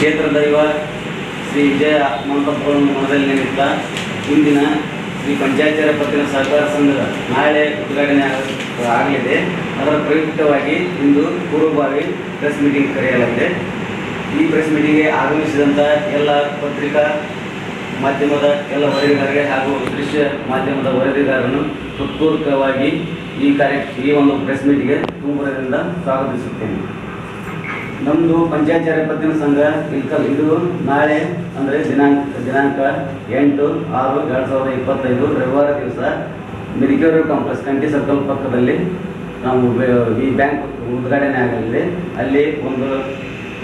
ಕ್ಷೇತ್ರ ದೈವ ಶ್ರೀ ವಿಜಯ ಮಂಟಪಗಳನ್ನು ಮನದಲ್ಲಿ ನಿಮಿತ್ತ ಇಂದಿನ ಶ್ರೀ ಪಂಚಾಯತಿಯರ ಪತ್ತಿನ ಸಹಕಾರ ಸಂಘದ ನಾಳೆ ಉದ್ಘಾಟನೆ ಆಗ- ಆಗಲಿದೆ. ಅದರ ಪ್ರಯುಕ್ತವಾಗಿ ಇಂದು ಪೂರ್ವಭಾವಿ ಪ್ರೆಸ್ ಮೀಟಿಂಗ್ ಕರೆಯಲಾಗಿದೆ. ಈ ಪ್ರೆಸ್ ಮೀಟಿಂಗ್ಗೆ ಆಗಮಿಸಿದಂಥ ಎಲ್ಲ ಪತ್ರಿಕಾ ಮಾಧ್ಯಮದ ಎಲ್ಲ ವರದಿಗಾರರಿಗೆ ಹಾಗೂ ದೃಶ್ಯ ಮಾಧ್ಯಮದ ವರದಿಗಾರರನ್ನು ಹೃತ್ಪೂರ್ವಕವಾಗಿ ಈ ಕಾರ್ಯ ಈ ಒಂದು ಪ್ರೆಸ್ ಮೀಟಿಗೆ ತುಂಬದಿಂದ ಸ್ವಾಗತಿಸುತ್ತೇನೆ. ನಮ್ಮದು ಪಂಚಾಯತ್ ಪತ್ತಿನ ಸಂಘ ಇಲ್ಕಲ್ ಇದು ನಾಳೆ, ಅಂದರೆ ದಿನಾಂಕ ದಿನಾಂಕ ಎಂಟು ಆರು ಎರಡು ಸಾವಿರದ ಇಪ್ಪತ್ತೈದು ರವಿವಾರ ದಿವಸ ಮೆಡಿಕ್ಯೂರ್ ಕಾಂಪ್ಲೆಕ್ಸ್ ಕಂಟಿ ಸರ್ಕಲ್ ಪಕ್ಕದಲ್ಲಿ ನಾವು ಈ ಬ್ಯಾಂಕ್ ಉದ್ಘಾಟನೆ ಆಗಲಿದೆ. ಅಲ್ಲಿ ಒಂದು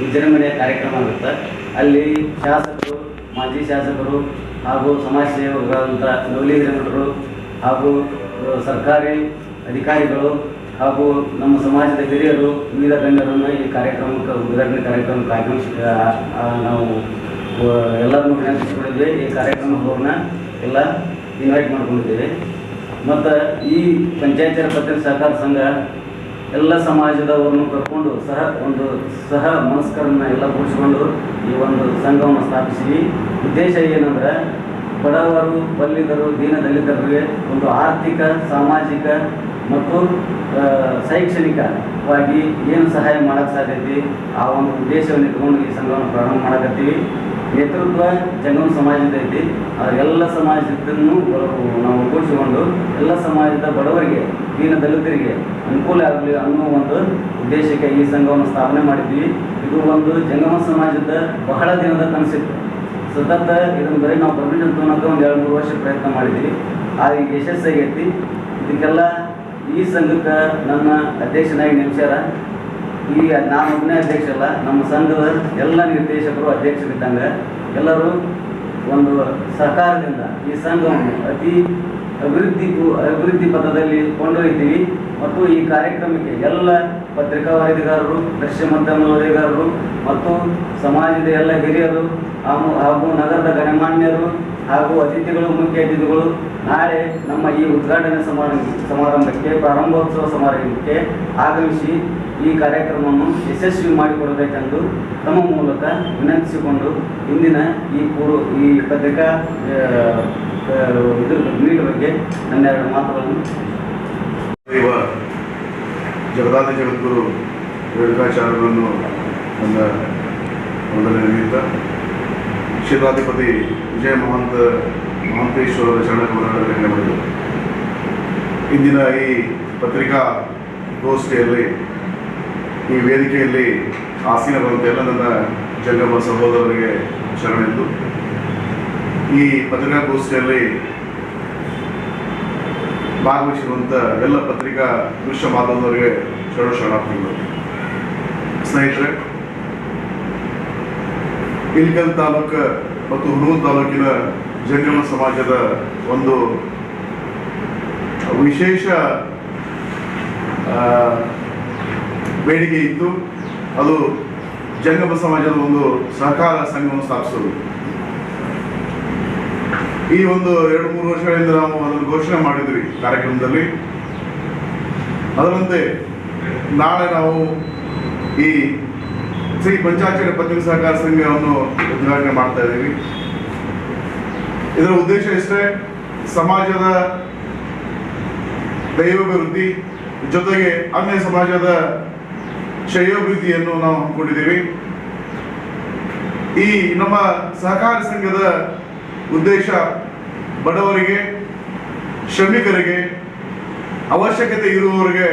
ವಿಜೃಂಭಣೆಯ ಕಾರ್ಯಕ್ರಮ ಆಗುತ್ತೆ. ಅಲ್ಲಿ ಶಾಸಕರು, ಮಾಜಿ ಶಾಸಕರು ಹಾಗೂ ಸಮಾಜ ಸೇವಕರಾದಂಥ ಹಿರೇಮಠರು ಹಾಗೂ ಸರ್ಕಾರಿ ಅಧಿಕಾರಿಗಳು ಹಾಗೂ ನಮ್ಮ ಸಮಾಜದ ಹಿರಿಯರು ವಿವಿಧ ಗಣ್ಯರನ್ನು ಈ ಕಾರ್ಯಕ್ರಮಕ್ಕೆ, ಉದ್ಘಾಟನೆ ಕಾರ್ಯಕ್ರಮಕ್ಕೆ ಆಗಮಿಸಿ ನಾವು ಎಲ್ಲರನ್ನು ವಿನಂತಿಸಿಕೊಂಡಿದ್ದೇವೆ. ಈ ಕಾರ್ಯಕ್ರಮದವ್ರನ್ನ ಎಲ್ಲ ಇನ್ವೈಟ್ ಮಾಡ್ಕೊಂಡಿದ್ದೇವೆ. ಮತ್ತು ಈ ಪಂಚಾಯತ್ ಪತ್ರಿಕೆ ಸಹಕಾರ ಸಂಘ ಎಲ್ಲ ಸಮಾಜದವರನ್ನು ಕರ್ಕೊಂಡು ಸಹ ಒಂದು ಸಹ ಮನಸ್ಕರನ್ನ ಎಲ್ಲ ಕೂಡಿಸಿಕೊಂಡು ಈ ಒಂದು ಸಂಘವನ್ನು ಸ್ಥಾಪಿಸಿ. ಉದ್ದೇಶ ಏನಂದ್ರೆ ಬಡವರು ಬಲ್ಲಿದರು ದೀನ ದಲಿತರಿಗೆ ಒಂದು ಆರ್ಥಿಕ, ಸಾಮಾಜಿಕ ಮತ್ತು ಶೈಕ್ಷಣಿಕವಾಗಿ ಏನು ಸಹಾಯ ಮಾಡೋಕ್ಕೆ ಸಾಧ್ಯತೆ, ಆ ಒಂದು ಉದ್ದೇಶವನ್ನು ಇಟ್ಕೊಂಡು ಈ ಸಂಘವನ್ನು ಪ್ರಾರಂಭ ಮಾಡಕತ್ತೀವಿ. ನೇತೃತ್ವ ಜಂಗಮ ಸಮಾಜದ ಐತಿ. ಎಲ್ಲ ಸಮಾಜದನ್ನು ನಾವು ಕೂಡಿಸಿಕೊಂಡು ಎಲ್ಲ ಸಮಾಜದ ಬಡವರಿಗೆ, ದೀನ ದಲಿತರಿಗೆ ಅನುಕೂಲ ಆಗಲಿ ಅನ್ನೋ ಒಂದು ಉದ್ದೇಶಕ್ಕೆ ಈ ಸಂಘವನ್ನು ಸ್ಥಾಪನೆ ಮಾಡಿದ್ವಿ ಇದು ಒಂದು ಜಂಗಮ ಸಮಾಜದ ಬಹಳ ದಿನದ ಕನಸಿತ್ತು. ಸತತ ಇದನ್ನು ಬರೀ ನಾವು ಪರ್ಮಿಷನ್ ತೊಗೊಳಕ್ಕೆ ಒಂದು ಎರಡು ಮೂರು ವರ್ಷ ಪ್ರಯತ್ನ ಮಾಡಿದ್ವಿ. ಆ ಈಗ ಯಶಸ್ಸಾಗೈತಿ ಇದಕ್ಕೆಲ್ಲ ಈ ಸಂಘಕ್ಕೆ ನನ್ನ ಅಧ್ಯಕ್ಷನಾಗಿ ನೇಮಿಸ್ಯಾರ. ಈ ನಾನು ಒಬ್ಬನೇ ಅಧ್ಯಕ್ಷ ಅಲ್ಲ, ನಮ್ಮ ಸಂಘದ ಎಲ್ಲ ನಿರ್ದೇಶಕರು ಅಧ್ಯಕ್ಷರಿದ್ದಂಗೆ ಎಲ್ಲರೂ ಒಂದು ಸರ್ಕಾರದಿಂದ ಈ ಸಂಘವನ್ನು ಅತಿ ಅಭಿವೃದ್ಧಿ ಅಭಿವೃದ್ಧಿ ಪಥದಲ್ಲಿ ಕೊಂಡೊಯ್ತೀವಿ. ಮತ್ತು ಈ ಕಾರ್ಯಕ್ರಮಕ್ಕೆ ಎಲ್ಲ ಪತ್ರಿಕಾ ವರದಿಗಾರರು ದೃಶ್ಯ ಮಾಧ್ಯಮ ವರದಿಗಾರರು ಮತ್ತು ಸಮಾಜದ ಎಲ್ಲ ಹಿರಿಯರು ಹಾಗೂ ನಗರದ ಗಣ್ಯಮಾನ್ಯರು ಹಾಗೂ ಅತಿಥಿಗಳು, ಮುಖ್ಯ ಅತಿಥಿಗಳು ನಾಳೆ ನಮ್ಮ ಈ ಉದ್ಘಾಟನೆ ಸಮಾರಂಭ, ಸಮಾರಂಭಕ್ಕೆ, ಪ್ರಾರಂಭೋತ್ಸವ ಸಮಾರಂಭಕ್ಕೆ ಆಗಮಿಸಿ ಈ ಕಾರ್ಯಕ್ರಮವನ್ನು ಯಶಸ್ವಿ ಮಾಡಿಕೊಡಬೇಕೆಂದು ತಮ್ಮ ಮೂಲಕ ವಿನಂತಿಸಿಕೊಂಡು ಇಂದಿನ ಈ ಪೂರ್ವ, ಈ ಪತ್ರಿಕಾ ಇದು ಮೀಟ್ ಬಗ್ಗೆ ನನ್ನೆರಡು ಮಾತುಗಳನ್ನು. ಜಗದಾದ ಜಗದ್ಗುರು ರೇಣುಕಾಚಾರ್ಯರನ್ನು ನನ್ನ ಮೊದಲನೇ ನಿಮಿತ್ತ. ಕ್ಷೇತ್ರಾಧಿಪತಿ ವಿಜಯ ಮಹಾಂತ ಮಹಾಂತೇಶ್ವರರ ಚರಣಕಮಲಗಳಲ್ಲಿ ಮಾಡಿದರು. ಇಂದಿನ ಈ ಪತ್ರಿಕಾ ಗೋಷ್ಠಿಯಲ್ಲಿ, ಈ ವೇದಿಕೆಯಲ್ಲಿ ಎಲ್ಲ ನನ್ನ ಜಂಗಮ ಸಹೋದರರಿಗೆ ಶರಣೆಂದು. ಈ ಪತ್ರಿಕಾಗೋಷ್ಠಿಯಲ್ಲಿ ಭಾಗವಹಿಸಿರುವಂಥ ಎಲ್ಲ ಪತ್ರಿಕಾ ದೃಶ್ಯ ಮಾಧ್ಯಮದವರಿಗೆ ಶರಣ ಶರಣಾರ್ಥಿಗಳು. ಸ್ನೇಹಿತರೆ, ಇಲ್ಕಲ್ ತಾಲೂಕು ಮತ್ತು ಹುಣೂರು ತಾಲೂಕಿನ ಜಂಗಮ ಸಮಾಜದ ಒಂದು, ವಿಶೇಷ ಬೇಡಿಕೆ ಇತ್ತು ಅದು ಜಂಗಮ ಸಮಾಜದ ಒಂದು ಸಹಕಾರ ಸಂಘವನ್ನು ಸ್ಥಾಪಿಸೋದು. ಈ ಒಂದು ಎರಡು ಮೂರು ವರ್ಷಗಳಿಂದ ನಾವು ಅದನ್ನು ಘೋಷಣೆ ಮಾಡಿದ್ವಿ ಕಾರ್ಯಕ್ರಮದಲ್ಲಿ. ಅದರಂತೆ ನಾಳೆ ನಾವು ಈ ಶ್ರೀ ಪಂಚಾಕ್ಷರಿ ಪತ್ರಿಕಾ ಸಹಕಾರ ಸಂಘವನ್ನು ಉದ್ಘಾಟನೆ ಮಾಡ್ತಾ ಇದ್ದೀವಿ. ಇದರ ಉದ್ದೇಶ ಇಷ್ಟೇ, ಸಮಾಜದ ದೈವಾಭಿವೃದ್ಧಿ, ಜೊತೆಗೆ ಅನ್ಯ ಸಮಾಜದ ಶ್ರೇಯೋಭಿವೃದ್ಧಿಯನ್ನು ನಾವು ಹಮ್ಮಿಕೊಂಡಿದ್ದೀವಿ ಈ ನಮ್ಮ ಸಹಕಾರ ಸಂಘದ ಉದ್ದೇಶ ಬಡವರಿಗೆ, ಶ್ರಮಿಕರಿಗೆ, ಅವಶ್ಯಕತೆ ಇರುವವರಿಗೆ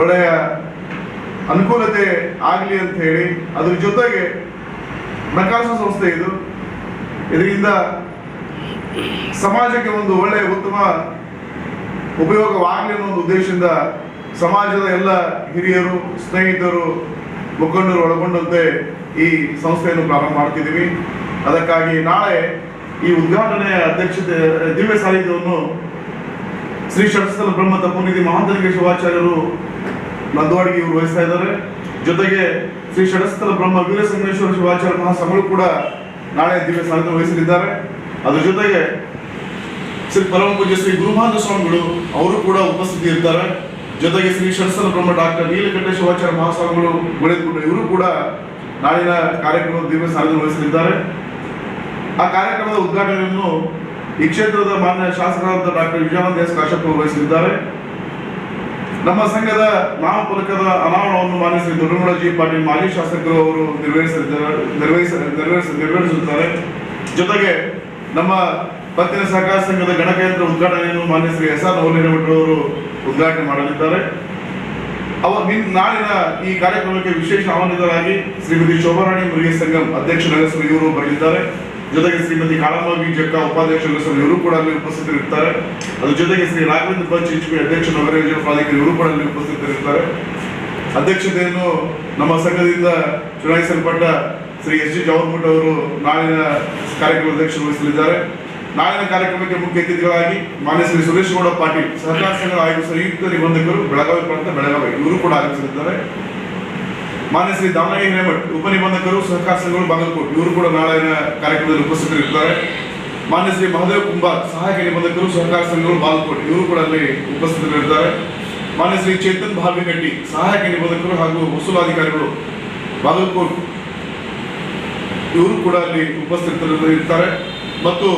ಒಳ್ಳೆಯ ಅನುಕೂಲತೆ ಆಗಲಿ ಅಂತ ಹೇಳಿ ಅದ್ರ ಜೊತೆಗೆ ಹಣಕಾಸು ಸಂಸ್ಥೆ ಇದು. ಇದರಿಂದ ಸಮಾಜಕ್ಕೆ ಒಂದು ಒಳ್ಳೆಯ ಉತ್ತಮ ಉಪಯೋಗವಾಗಲಿ ಅನ್ನೋ ಒಂದು ಉದ್ದೇಶದಿಂದ ಸಮಾಜದ ಎಲ್ಲ ಹಿರಿಯರು, ಸ್ನೇಹಿತರು, ಮುಖಂಡರು ಒಳಗೊಂಡಂತೆ ಈ ಸಂಸ್ಥೆಯನ್ನು ಪ್ರಾರಂಭ ಮಾಡ್ತಿದ್ದೀವಿ. ಅದಕ್ಕಾಗಿ ನಾಳೆ ಈ ಉದ್ಘಾಟನೆಯ ಅಧ್ಯಕ್ಷತೆ ದಿವ್ಯ ಸಾನ್ನಿಧ್ಯವನ್ನು ಶ್ರೀ ಷಟ್ಸ್ಥಲ ಬ್ರಹ್ಮ ತಪೋನಿಧಿ ಮಹಾಂತಲಿಂಗ ಶಿವಾಚಾರ್ಯರು ನಂದವಾಡಿಗೆ ಇವರು ವಹಿಸ್ತಾ ಇದ್ದಾರೆ. ಜೊತೆಗೆ ಶ್ರೀ ಷಡಸ್ಥಲ ಬ್ರಹ್ಮ ವೀರಸಂಗಮೇಶ್ವರ ಶಿವಾಚಾರ್ಯ ಮಹಾಸ್ವಾಮಿಗಳು ಕೂಡ ನಾಳೆ ದಿವ್ಯ ಸಾನ್ನಿಧ್ಯ ವಹಿಸಲಿದ್ದಾರೆ. ಅದರ ಜೊತೆಗೆ ಶ್ರೀ ಪರಮ ಪೂಜ್ಯ ಶ್ರೀ ಗುರುಮಹಾಂತ ಸ್ವಾಮಿಗಳು ಅವರು ಕೂಡ ಉಪಸ್ಥಿತಿ ಇರ್ತಾರೆ ಜೊತೆಗೆ ಶ್ರೀ ಷಡಸ್ಥಲ ಬ್ರಹ್ಮ ಡಾಕ್ಟರ್ ನೀಲಕಂಠ ಶಿವಾಚಾರ್ಯ ಮಹಾಸ್ವಾಮಿಗಳು ಬೆಳೆದುಕೊಂಡು ಇವರು ಕೂಡ ನಾಳಿನ ಕಾರ್ಯಕ್ರಮ ದಿವ್ಯ ಸಾನ್ನಿಧ್ಯ ವಹಿಸಲಿದ್ದಾರೆ. ಆ ಕಾರ್ಯಕ್ರಮದ ಉದ್ಘಾಟನೆಯನ್ನು ಈ ಕ್ಷೇತ್ರದ ಮಾನ್ಯ ಶಾಸಕರಾದ ಡಾಕ್ಟರ್ ವಿಜಯಾನಂದ ಎಸ್ ಕಾಶಪ್ಪ ವಹಿಸಲಿದ್ದಾರೆ ನಮ್ಮ ಸಂಘದ ನಾಮಫಲಕದ ಅನಾವರಣವನ್ನು ಮಾನ್ಯ ಶ್ರೀ ಜಿ ಪಾಟೀಲ್ ಮಾಜಿ ಶಾಸಕರು ಅವರು ನಿರ್ವಹಿಸಲಿದ್ದಾರೆ ಜೊತೆಗೆ ನಮ್ಮ ಪತ್ತಿನ ಸಹಕಾರ ಸಂಘದ ಗಣಕಯಂತ್ರ ಉದ್ಘಾಟನೆಯನ್ನು ಮಾನ್ಯ ಶ್ರೀ ಎಸ್ ಆರ್ ಅವರು ಉದ್ಘಾಟನೆ ಮಾಡಲಿದ್ದಾರೆ. ಅವರು ನಿನ್, ನಾಳಿನ ಈ ಕಾರ್ಯಕ್ರಮಕ್ಕೆ ವಿಶೇಷ ಆಹ್ವಾನಿತರಾಗಿ ಶ್ರೀಮತಿ ಶೋಭಾರಾಣಿ ಮುರುಗೇಶ್ ಸಂಘಂ ಅಧ್ಯಕ್ಷ ನಗರಸಭೆ ಇವರು ಬರಲಿದ್ದಾರೆ. ಜೊತೆಗೆ ಶ್ರೀಮತಿ ಕಾಳಮ್ಮ ಬಿಜೆಪಿ ಉಪಾಧ್ಯಕ್ಷರು ಸರ್ ಇವರು ಕೂಡ ಅಲ್ಲಿ ಉಪಸ್ಥಿತರಿರ್ತಾರೆ. ಅದ್ರ ಜೊತೆಗೆ ಶ್ರೀ ರಾಘವೇಂದ್ರ ಎಚ್ ಪಿ ಅಧ್ಯಕ್ಷ ನಗರ ಯೋಜನಾ ಪ್ರಾಧಿಕಾರ ಇವರು ಕೂಡ ಅಲ್ಲಿ ಉಪಸ್ಥಿತರಿರ್ತಾರೆ. ಅಧ್ಯಕ್ಷತೆಯನ್ನು ನಮ್ಮ ಸಂಘದಿಂದ ಚುನಾಯಿಸಲ್ಪಟ್ಟ ಶ್ರೀ ಎಸ್ ಜಿ ಜವರ್ಮುಟ್ ಅವರು ನಾಳಿನ ಕಾರ್ಯಕ್ರಮ ಅಧ್ಯಕ್ಷರು ವಹಿಸಲಿದ್ದಾರೆ. ನಾಳಿನ ಕಾರ್ಯಕ್ರಮಕ್ಕೆ ಮುಖ್ಯ ಅತಿಥಿಗಳಾಗಿ ಮಾನ್ಯ ಶ್ರೀ ಸುರೇಶ್ ಗೌಡ ಪಾಟೀಲ್ ಸಹಕಾರ ಸಂಘದ ಆಯೋಗ ಸಂಯುಕ್ತ ನಿಬಂಧಕರು, ಬೆಳಗಾವಿ ಪ್ರಾಂತ ಬೆಳಗಾವಿ, ಇವರು ಕೂಡ ಆಗಮಿಸಲಿದ್ದಾರೆ. ಮಾನ್ಯ ಶ್ರೀ ದಾವಣಗೆರೆ ಉಪನಿಬಂಧಕರು ಸಹಕಾರ ಸಂಘಗಳು ಬಾಗಲಕೋಟೆ, ಇವರು ಕೂಡ ನಾಳಿನ ಕಾರ್ಯಕ್ರಮದಲ್ಲಿ ಉಪಸ್ಥಿತರಿರ್ತಾರೆ ಮಾನ್ಯ ಶ್ರೀ ಮಹದೇವ್ ಕುಂಬಾರ್, ಸಹಾಯಕ ನಿಬಂಧಕರು, ಸಹಕಾರ ಸಂಘಗಳು, ಬಾಗಲಕೋಟೆ, ಇವರು ಕೂಡ ಅಲ್ಲಿ ಉಪಸ್ಥಿತರಿರ್ತಾರೆ ಮಾನ್ಯ ಶ್ರೀ ಚೇತನ್ ಭಾವಿಕಟ್ಟಿ ಸಹಾಯಕ ನಿಬಂಧಕರು ಹಾಗೂ ವಸೂಲಾಧಿಕಾರಿಗಳು, ಬಾಗಲಕೋಟ್, ಇವರು ಕೂಡ ಅಲ್ಲಿ ಉಪಸ್ಥಿತರಿರ್ತಾರೆ ಮತ್ತು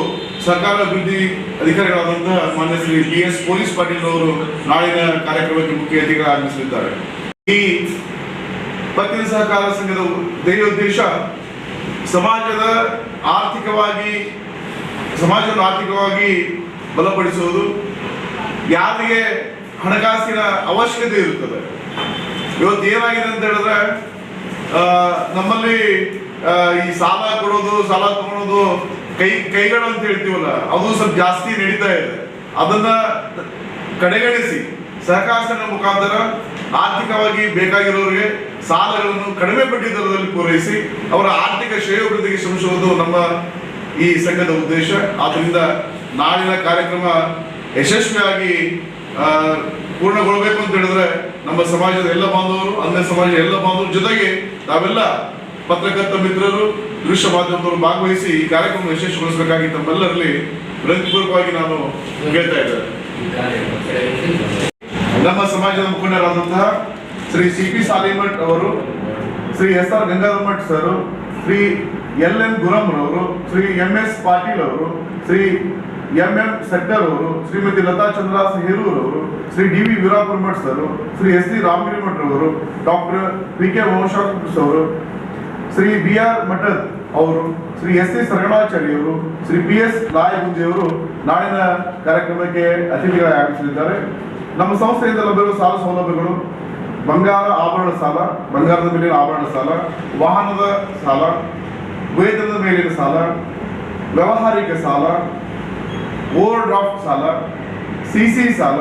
ಸರ್ಕಾರ ಅಭಿವೃದ್ಧಿ ಅಧಿಕಾರಿಗಳಾದಂತಹ ಮಾನ್ಯ Shri B S police Patil ಅವರು ನಾಳಿನ ಕಾರ್ಯಕ್ರಮಕ್ಕೆ ಮುಖ್ಯ ಅತಿಥಿಗಳು ಆಗಮಿಸಲಿದ್ದಾರೆ ಈ ಪತ್ತಿನ ಸಹಕಾರ ಸಂಘದ ಧ್ಯೇಯೋದ್ದೇಶ ಸಮಾಜದ ಆರ್ಥಿಕವಾಗಿ, ಸಮಾಜವನ್ನು ಆರ್ಥಿಕವಾಗಿ ಬಲಪಡಿಸುವುದು. ಯಾರಿಗೆ ಹಣಕಾಸಿನ ಅವಶ್ಯಕತೆ ಇರುತ್ತದೆ. ಇವತ್ತು ಏನಾಗಿದೆ ಅಂತ ಹೇಳಿದ್ರೆ ನಮ್ಮಲ್ಲಿ ಈ ಸಾಲ ಕೊಡೋದು, ಸಾಲ ತಗೊಳೋದು ಕೈ, ಕೈಗಳು ಅಂತ ಹೇಳ್ತೀವಲ್ಲ, ಅದು ಸ್ವಲ್ಪ ಜಾಸ್ತಿ ನಡೀತಾ ಇದೆ. ಅದನ್ನ ಕಡೆಗಣಿಸಿ. ಸಹಕಾರ ಮುಖಾಂತರ ಆರ್ಥಿಕವಾಗಿ ಬೇಕಾಗಿರೋರಿಗೆ ಸಾಲಗಳನ್ನು ಕಡಿಮೆ ಬಡ್ಡಿ ದರದಲ್ಲಿ ಪೂರೈಸಿ ಅವರ ಆರ್ಥಿಕ ಶ್ರೇಯೋಭಿವೃದ್ಧಿಗೆ ಶ್ರಮಿಸುವುದು ನಮ್ಮ ಈ ಸಂಘದ ಉದ್ದೇಶ. ಆದ್ದರಿಂದ ನಾಳಿನ ಕಾರ್ಯಕ್ರಮ ಯಶಸ್ವಿಯಾಗಿ ಪೂರ್ಣಗೊಳ್ಳಬೇಕು ಅಂತ ಹೇಳಿದ್ರೆ ನಮ್ಮ ಸಮಾಜದ ಎಲ್ಲ ಬಾಂಧವರು ಅನ್ಯ ಸಮಾಜದ ಎಲ್ಲ ಬಾಂಧವರು ಜೊತೆಗೆ ನಾವೆಲ್ಲ ಪತ್ರಕರ್ತ ಮಿತ್ರರು ದೃಶ್ಯ ಮಾಧ್ಯಮದವರು ಭಾಗವಹಿಸಿ ಈ ಕಾರ್ಯಕ್ರಮ ಯಶಸ್ವಿಗೊಳಿಸಬೇಕಾಗಿ ತಮ್ಮೆಲ್ಲರಲ್ಲಿ ವಿನಂತಿಪೂರ್ವಕವಾಗಿ ನಾನು ಹೇಳ್ತಾ ಇದ್ದೇನೆ. ನಮ್ಮ ಸಮಾಜದ ಮುಖಂಡರಾದಂತಹ ಶ್ರೀ ಸಿ ಪಿ ಸಾಲಿಮಠ್ ಅವರು, Shri S R Gangadharmath sir, Shri L N ಗುರಮ್ರವರು Shri M S Patil ಅವರು, ಶ್ರೀ ಎಂ ಎಂ ಸೆಟ್ಟರ್ ಅವರು, ಶ್ರೀಮತಿ ಲತಾ ಚಂದ್ರಾಸ್ ಹೇರೂರ್ ಅವರು, Shri D V Veerapuramath sir, Shri S C Ramagirimath ಅವರು, ಡಾಕ್ಟರ್ ವಿ ಕೆ ವಂಶಾಕೃಷ್ಣ ಅವರು, ಶ್ರೀ ಬಿ ಆರ್ ಮಠದ್ ಅವರು, ಶ್ರೀ ಎಸ್ ಸಿ ಸರಗಣಾಚಾರ್ಯ ಅವರು, Shri P S ಅವರು ನಾಳಿನ ಕಾರ್ಯಕ್ರಮಕ್ಕೆ ಅತಿಥಿಗಳಾಗಿ ಆಗಮಿಸಲಿದ್ದಾರೆ. ನಮ್ಮ ಸಂಸ್ಥೆಯಿಂದ ಲಭ್ಯವಿರುವ ಸಾಲ ಸೌಲಭ್ಯಗಳು ಬಂಗಾರ ಆಭರಣ ಸಾಲ, ಬಂಗಾರದ ಮೇಲಿನ ಆಭರಣ ಸಾಲ, ವಾಹನದ ಸಾಲ, ವೇತನದ ಮೇಲಿನ ಸಾಲ, ವ್ಯಾವಹಾರಿಕ ಸಾಲ ಓವರ್ ಡ್ರಾಫ್ಟ್ ಸಾಲ, ಸಿ ಸಿ ಸಾಲ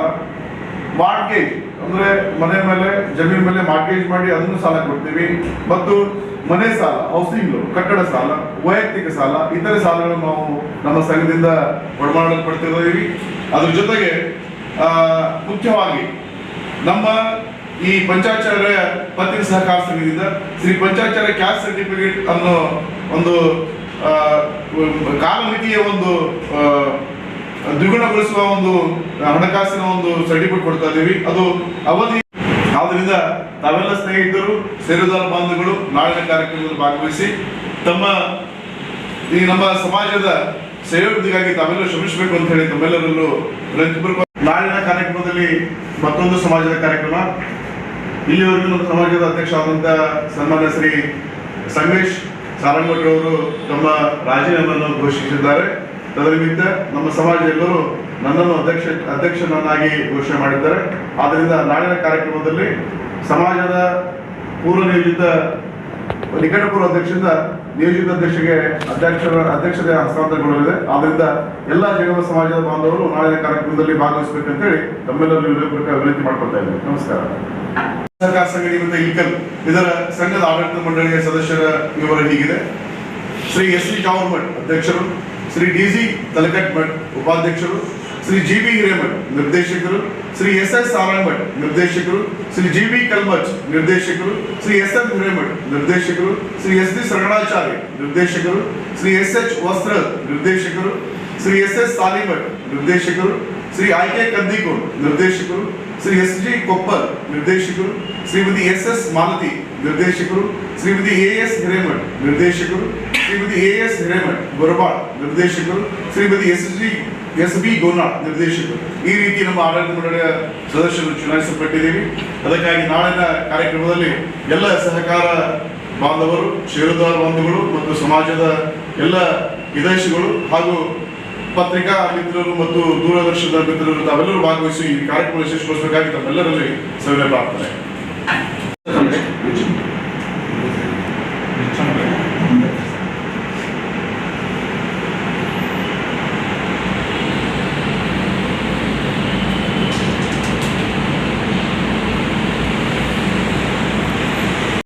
ಮಾರ್ಗೇಜ್ ಅಂದ್ರೆ ಮನೆ ಮೇಲೆ, ಜಮೀನ್ ಮೇಲೆ ಮಾರ್ಗೇಜ್ ಮಾಡಿ ಅದನ್ನು ಸಾಲ ಕೊಡ್ತೀವಿ. ಮತ್ತು ಮನೆ ಸಾಲ ಹೌಸಿಂಗ್ ಲೋನ್ ಕಟ್ಟಡ ಸಾಲ, ವೈಯಕ್ತಿಕ ಸಾಲ, ಇತರೆ ಸಾಲಗಳನ್ನು ನಾವು ನಮ್ಮ ಸಂಘದಿಂದ ಒಡಮಾಡಲ್ಪಡ್ತಿದ್ದೀವಿ ಅದ್ರ ಜೊತೆಗೆ ಮುಖ್ಯವಾಗಿ ನಮ್ಮ ಈ ಪಂಚಾಚಾರ ಪತ್ರಿಕೆ ಸಹಕಾರ ಸಂಘದಿಂದ ಶ್ರೀ ಪಂಚಾಚಾರ ಕ್ಯಾಸ್ಟ್ ಸರ್ಟಿಫಿಕೇಟ್ ಅನ್ನೋ ಒಂದು ಕಾಲಮಿತಿಯ ಒಂದು ದ್ವಿಗುಣಗೊಳಿಸುವ ಒಂದು ಹಣಕಾಸಿನ ಒಂದು ಸರ್ಟಿಫಿಕೇಟ್ ಕೊಡ್ತಾ ಇದ್ದೀವಿ. ಅದು ಅವಧಿ ಆದ್ರಿಂದ ತಾವೆಲ್ಲ ಸ್ನೇಹಿತರು ಸೇರುದಾರ ಬಾಂಧುಗಳು ನಾಳಿನ ಕಾರ್ಯಕ್ರಮದಲ್ಲಿ ಭಾಗವಹಿಸಿ ತಮ್ಮ ಈ ನಮ್ಮ ಸಮಾಜದ ಸೇವೆಗಾಗಿ ತಾವೆಲ್ಲ ಶ್ರಮಿಸಬೇಕು ಅಂತ ಹೇಳಿ ತಮ್ಮೆಲ್ಲರಲ್ಲೂ ನಾಳಿನ ಕಾರ್ಯಕ್ರಮದಲ್ಲಿ ಮತ್ತೊಂದು ಸಮಾಜದ ಕಾರ್ಯಕ್ರಮ. ಇಲ್ಲಿವರೆಗೂ ಸಮಾಜದ ಅಧ್ಯಕ್ಷ ಆದಂತಹ ಸನ್ಮಾನ್ಯ ಶ್ರೀ ಸಂಗೇಶ್ ಸಾರಂಗಭಟ್ ಅವರು ತಮ್ಮ ರಾಜೀನಾಮೆಯನ್ನು ಘೋಷಿಸಿದ್ದಾರೆ. ತದನಿಮಿತ್ತ ನಮ್ಮ ಸಮಾಜ ಎಲ್ಲರೂ ನನ್ನನ್ನು ಅಧ್ಯಕ್ಷ, ಅಧ್ಯಕ್ಷನನ್ನಾಗಿ ಘೋಷಣೆ ಮಾಡಿದ್ದಾರೆ. ಆದ್ದರಿಂದ ನಾಳಿನ ಕಾರ್ಯಕ್ರಮದಲ್ಲಿ ಸಮಾಜದ ಪೂರ್ವ ನಿಯೋಜಿತ ನಿಕಟಪೂರ್ವ ಅಧ್ಯಕ್ಷರಿಂದ ನಿಯೋಜಿತ ಅಧ್ಯಕ್ಷಗೆ ಅಧ್ಯಕ್ಷರ ಅಧ್ಯಕ್ಷತೆ ಹಸ್ತಾಂತರಗೊಳ್ಳಲಿದೆ. ಆದ್ದರಿಂದ ಎಲ್ಲ ಜಗವ ಸಮಾಜದ ಬಾಂಧವರು ನಾಳಿನ ಕಾರ್ಯಕ್ರಮದಲ್ಲಿ ಭಾಗವಹಿಸಬೇಕಂತೇಳಿ ತಮ್ಮೆಲ್ಲರೂ ವಿನಂತಿ ಮಾಡಿಕೊಳ್ತಾ ಇದ್ದೇನೆ. ನಮಸ್ಕಾರ. ಸಹಕಾರ ಸಂಘ ನಿಮಿತ್ತ ಇಲ್ಕಲ್ ಇದರ ಸಂಘದ ಆಡಳಿತ ಮಂಡಳಿಯ ಸದಸ್ಯರ ವಿವರ ಹೀಗಿದೆ. ಶ್ರೀ ಎಸ್ ವಿ ಜಾವರ್ಮಠ್ ಅಧ್ಯಕ್ಷರು, ಶ್ರೀ ಡಿ ಜಿ ತಲಕಟ್ ಭಟ್ ಉಪಾಧ್ಯಕ್ಷರು ಶ್ರೀ ಜಿ ಬಿ ಹಿರೇಮಠ್ ನಿರ್ದೇಶಕರು ಶ್ರೀ ಎಸ್ ಎಸ್ ಸಾರಂಗಭಟ್ ನಿರ್ದೇಶಕರು ಶ್ರೀ ಜಿ ಬಿ ಕಲ್ಮಚ್ ನಿರ್ದೇಶಕರು ಶ್ರೀ ಎಸ್ ಎನ್ ಹಿರೇಮಠ್ ನಿರ್ದೇಶಕರು ಶ್ರೀ ಎಸ್ ಡಿ ಸರಗಣಾಚಾರ್ಯ ನಿರ್ದೇಶಕರು ಶ್ರೀ ಎಸ್ ಎಚ್ ವಸ್ತ್ರ ನಿರ್ದೇಶಕರು ಶ್ರೀ ಎಸ್ ಎಸ್ ಸಾಲಿಮಠ್ ನಿರ್ದೇಶಕರು ಶ್ರೀ ಐ ಕೆ ಕಂದಿಕೋಡ್ ನಿರ್ದೇಶಕರು ಶ್ರೀ ಎಸ್ ಜಿ ಕೊಪ್ಪರ್ ನಿರ್ದೇಶಕರು, ಶ್ರೀಮತಿ ಎಸ್ ಎಸ್ ಮಾಲತಿ ನಿರ್ದೇಶಕರು, ಶ್ರೀಮತಿ ಎ ಎಸ್ ಹಿರೇಮಠ್ ನಿರ್ದೇಶಕರು, ಶ್ರೀಮತಿ ಎ ಎಸ್ ಹಿರೇಮಠ್ ಬರಬಾಳ್ ನಿರ್ದೇಶಕರು, Shrimati S G S B Gonal ನಿರ್ದೇಶಕರು. ಈ ರೀತಿ ನಮ್ಮ ಆಡಳಿತ ಮಂಡಳಿಯ ಸದಸ್ಯರು ಚುನಾಯಿಸಲ್ಪಟ್ಟಿದ್ದೀವಿ. ಅದಕ್ಕಾಗಿ ನಾಳಿನ ಕಾರ್ಯಕ್ರಮದಲ್ಲಿ ಎಲ್ಲ ಸಹಕಾರ ಬಾಂಧವರು, ಷೇರುದಾರ ಬಾಂಧವರು ಮತ್ತು ಸಮಾಜದ ಎಲ್ಲ ಹಿತೈಷಿಗಳು ಹಾಗೂ ಪತ್ರಿಕಾ ಮಿತ್ರರು ಮತ್ತು ದೂರದರ್ಶನದ ಮಿತ್ರರು ತಾವೆಲ್ಲರೂ ಭಾಗವಹಿಸಿ ಈ ಕಾರ್ಯಕ್ರಮ ಯಶಸ್ವಿಗೊಳಿಸಬೇಕಾಗಿ ತಮ್ಮೆಲ್ಲರಲ್ಲಿ ಸವಿನಯ ಪ್ರಾರ್ಥನೆ.